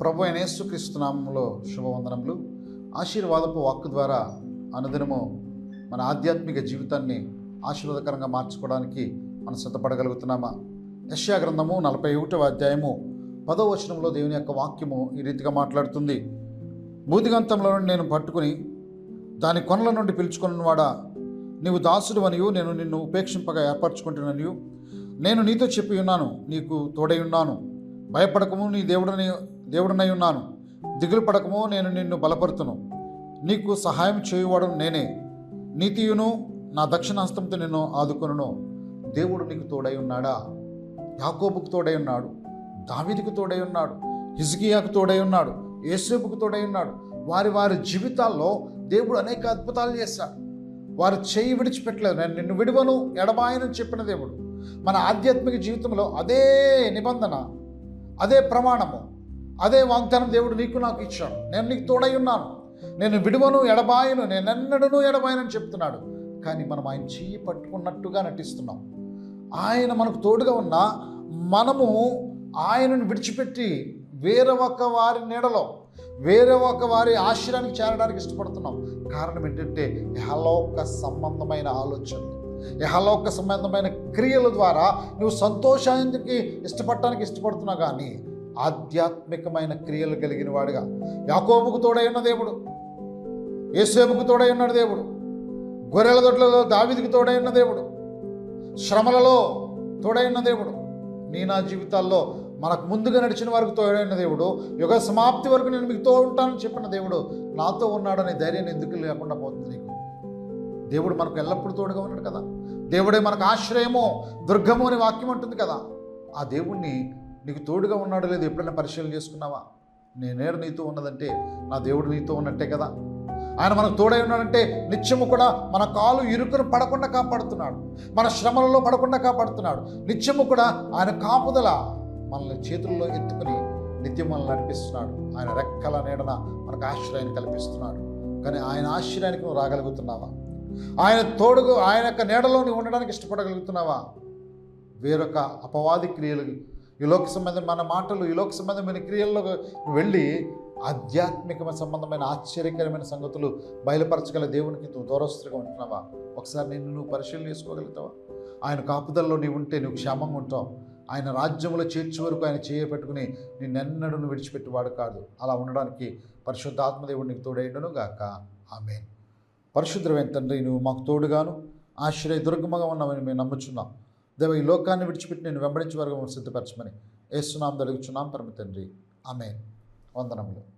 ప్రభు అయిన యేసుక్రీస్తునామంలో శుభవందనములు. ఆశీర్వాదపు వాక్కు ద్వారా అనుదినము మన ఆధ్యాత్మిక జీవితాన్ని ఆశీర్వాదకరంగా మార్చుకోవడానికి మనం సిద్ధపడగలుగుతున్నామా? యశ్యా గ్రంథము నలభై ఒకటవ అధ్యాయము పదో వచనంలో దేవుని యొక్క వాక్యము ఈ రీతిగా మాట్లాడుతుంది. బూదిగంతంలో నుండి నేను పట్టుకుని దాని కొనల నుండి పిలుచుకున్నవాడా? నీవు దాసుడు అనియు నేను నిన్ను ఉపేక్షింపగా ఏర్పరచుకుంటున్ననియు. నేను నీతో చెప్పి ఉన్నాను నీకు తోడై ఉన్నాను. భయపడకము నీ దేవుడని దేవుడనై ఉన్నాను. దిగులు పడకము నేను నిన్ను బలపరుతును. నీకు సహాయం చేయువాడు నేనే. నీతియును నా దక్షిణ హస్తంతో నిన్ను ఆదుకొనును. దేవుడు నీకు తోడై ఉన్నాడా? యాకోబుకు తోడై ఉన్నాడు. దావిదికి తోడై ఉన్నాడు. హిజ్కియాకు తోడై ఉన్నాడు. యేసేపుకు తోడై ఉన్నాడు. వారి వారి జీవితాల్లో దేవుడు అనేక అద్భుతాలు చేశాడు. వారు చేయి విడిచిపెట్టలేదు. నేను నిన్ను విడువను ఎడబాయనని చెప్పిన దేవుడు. మన ఆధ్యాత్మిక జీవితంలో అదే నిబంధన అదే ప్రమాణము. అదే వాగ్దానం దేవుడు నీకు నాకు ఇచ్చాడు. నేను నీకు తోడై ఉన్నాను. నేను విడువను ఎడబాయను నేను ఎన్నడను ఎడబాయనని చెప్తున్నాడు. కానీ మనం ఆయన చెయ్యి పట్టుకున్నట్టుగా నటిస్తున్నాం. ఆయన మనకు తోడుగా ఉన్నా మనము ఆయనను విడిచిపెట్టి వేరే ఒక వారి నీడలో వేరే ఒక వారి ఆశ్రయానికి చేరడానికి ఇష్టపడుతున్నాం. కారణం ఏంటంటే యహలోక సంబంధమైన ఆలోచనలు. యహలోక సంబంధమైన క్రియల ద్వారా నువ్వు సంతోషానికి ఇష్టపడటానికి ఇష్టపడుతున్నావు కానీ ఆధ్యాత్మికమైన క్రియలు కలిగిన వాడుగా. యాకోబుకు తోడై ఉన్న దేవుడు యేసేపుకు తోడై ఉన్నాడు దేవుడు గొర్రెల దొడ్లలో దావిదికి తోడై ఉన్న దేవుడు శ్రమలలో తోడై ఉన్న దేవుడు నీ నా జీవితాల్లో మనకు ముందుగా నడిచిన వరకు తోడైన దేవుడు యుగ సమాప్తి వరకు నేను మీకు తో ఉంటానని చెప్పిన దేవుడు నాతో ఉన్నాడనే ధైర్యం ఎందుకు లేకుండా పోతుంది నీకు? దేవుడు మనకు ఎల్లప్పుడూ తోడుగా ఉన్నాడు కదా. దేవుడే మనకు ఆశ్రయము దుర్గము అనే వాక్యం ఉంటుంది కదా. ఆ దేవుణ్ణి నీకు తోడుగా ఉన్నాడో లేదు ఎప్పుడైనా పరిశీలన చేసుకున్నావా? నేనేడు నీతో ఉన్నదంటే నా దేవుడు నీతో ఉన్నట్టే కదా. ఆయన మనకు తోడై ఉన్నాడంటే నిత్యము కూడా మన కాలు ఇరుకును పడకుండా కాపాడుతున్నాడు. మన శ్రమలలో పడకుండా కాపాడుతున్నాడు. నిత్యము కూడా ఆయన కాపుదల మనల్ని చేతుల్లో ఎత్తుకుని నిత్యం మనల్ని నడిపిస్తున్నాడు. ఆయన రెక్కల నీడన మనకు ఆశ్రయాన్ని కల్పిస్తున్నాడు. కానీ ఆయన ఆశ్రయానికి నువ్వు రాగలుగుతున్నావా? ఆయన తోడుగు ఆయన యొక్క నీడలో నువ్వు ఉండడానికి ఇష్టపడగలుగుతున్నావా? వేరొక అపవాది క్రియలు ఈ లోక సంబంధం మన మాటలు ఈ లోక సంబంధమైన క్రియల్లో వెళ్ళి ఆధ్యాత్మిక సంబంధమైన ఆశ్చర్యకరమైన సంగతులు బయలుపరచగల దేవునికి నువ్వు దూరస్తుగా ఉంటున్నావా? ఒకసారి నిన్ను నువ్వు పరిశీలన చేసుకోగలుగుతావా ఆయన కాపుదల్లో నీవు ఉంటే నువ్వు క్షేమంగా ఉంటావు. ఆయన రాజ్యంలో చేర్చే వరకు ఆయన చేయపెట్టుకుని నిన్నెన్నడూ నువ్వు విడిచిపెట్టేవాడు కాదు. అలా ఉండడానికి పరిశుద్ధాత్మదేవుడు నీకు తోడైండును గాక. ఆమె పరిశుద్ధమైన తండ్రి నువ్వు మాకు తోడుగాను. ఆశ్రయ దుర్గమగా ఉన్నామని మేము నమ్ముచున్నాం. దేవ ఈ లోకాన్ని విడిచిపెట్టి నేను వెంబడించే వరకు సిద్ధపరచమని ఏసునాం అడుగుచున్నాం పరమ తండ్రి. ఆమె వందనములు.